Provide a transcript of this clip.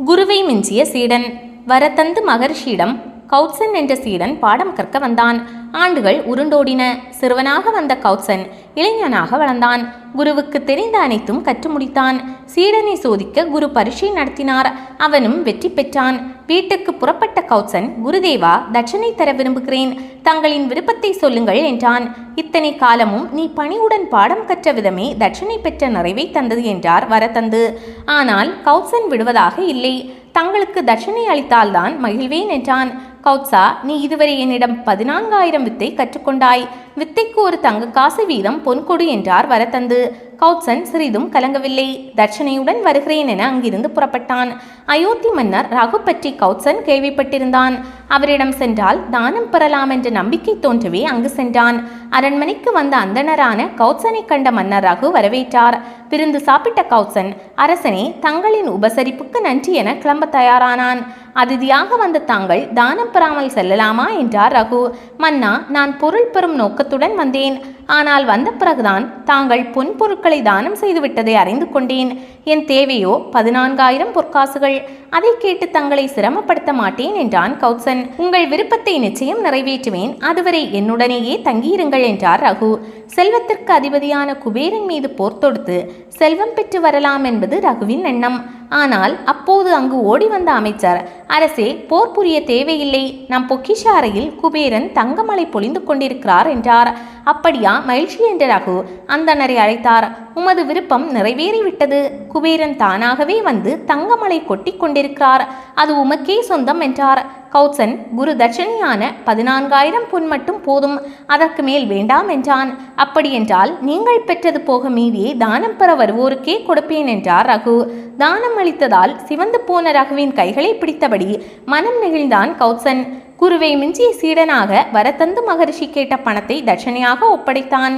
குருவை மிஞ்சிய சீடன் வரதந்து மகர்ஷியிடம் கவுட்சன் என்ற சீடன் பாடம் கற்க வந்தான். ஆண்டுகள் உருண்டோடின. சிறுவனாக வந்த கவுட்சன் இளைஞனாக வளர்ந்தான். குருவுக்கு தெரிந்த அனைத்தும் கற்று முடித்தான். சீடனை சோதிக்க குரு பரீட்சை நடத்தினார். அவனும் வெற்றி பெற்றான். வீட்டுக்கு புறப்பட்ட கௌத்சன் குருதேவா தட்சணை தர விரும்புகிறேன். தங்களின் விருப்பத்தை சொல்லுங்கள் என்றான். இத்தனை காலமும் நீ பணிவுடன் பாடம் கற்ற விதமே தட்சணை பெற்ற நிறைவை தந்தது என்றார் வரதந்து ஆனால் கௌத்சன் விடுவதாக இல்லை. தங்களுக்கு தட்சணை அளித்தால்தான் மகிழ்வேன் என்றான். கௌத்சா நீ இதுவரை என்னிடம் பதினான்காயிரம் வித்தை கற்றுக்கொண்டாய். வித்தைக்கு ஒரு தங்க காசு வீதம் பொன்கொடு என்றார் வரதந்து கௌத்சன் சிறிதும் கலங்கவில்லை. தட்சணையுடன் வருகிறேன் என அங்கிருந்து புறப்பட்டான். அயோத்தி மன்னர் ரகு பற்றி கௌத்சன் கேள்விப்பட்டிருந்தான். அவரிடம் சென்றால் தானம் பெறலாம் என்ற நம்பிக்கை தோன்றவே அங்கு சென்றான். அரண்மனைக்கு வந்த அந்தணரான கௌசனை கண்ட மன்னர் ரகு வரவேற்றார். விருந்து சாப்பிட்ட கௌசன் அரசனே தங்களின் உபசரிப்புக்கு நன்றி என கிளம்ப தயாரானான். அதிதியாக வந்த தாங்கள் தானம் பெறாமல் செல்லலாமா? என்றார் ரகு. மன்னா நான் பொருள் பெறும் நோக்கத்துடன் வந்தேன். ஆனால் வந்த பிறகுதான் தாங்கள் பொன் பொருட்களை தானம் செய்துவிட்டதை அறிந்து கொண்டேன். என் தேவையோ பதினான்காயிரம் பொற்காசுகள். அதை கேட்டு தங்களை சிரமப்படுத்த மாட்டேன் என்றான் கௌசன். உங்கள் விருப்பத்தை நிச்சயம் நிறைவேற்றுவேன். அதுவரை என்னுடனேயே தங்கியிருங்கள் என்றார் ரகு. செல்வத்திற்கு அதிபதியான குபேரன் மீது போர் தொடுத்து செல்வம் பெற்று வரலாம் என்பது ரகுவின் எண்ணம். ஆனால் அப்போது அங்கு ஓடி வந்த அமைச்சர் அரசே போர் புரிய தேவையில்லை. நம் பொக்கிஷ அறையில் குபேரன் தங்கமலை பொழிந்து கொண்டிருக்கிறார் என்றார். அப்படியா? மகிழ்ச்சி என்ற ரகு அந்தனரை அழைத்தார். உமது விருப்பம் நிறைவேறிவிட்டது. குபேரன் தானாகவே வந்து தங்கமலை கொட்டி கொண்டிருக்கிறார். அது உமக்கே சொந்தம் என்றார். கௌசன் குரு தட்சணியான பதினான்காயிரம் பொன் மட்டும் போதும். அதற்கு மேல் வேண்டாம் என்றான். அப்படியென்றால் நீங்கள் பெற்றது போக மீதியை தானம் பெற வருவோருக்கே கொடுப்பேன் என்றார் ரகு. தானம் அளித்ததால் சிவந்து போன ரகுவின் கைகளை பிடித்தபடி மனம் நெகிழ்ந்தான் கௌசன். குருவை மிஞ்சிய சீடனாக வரதந்து மகரிஷி கேட்ட பணத்தை தட்சணையாக ஒப்படைத்தான்.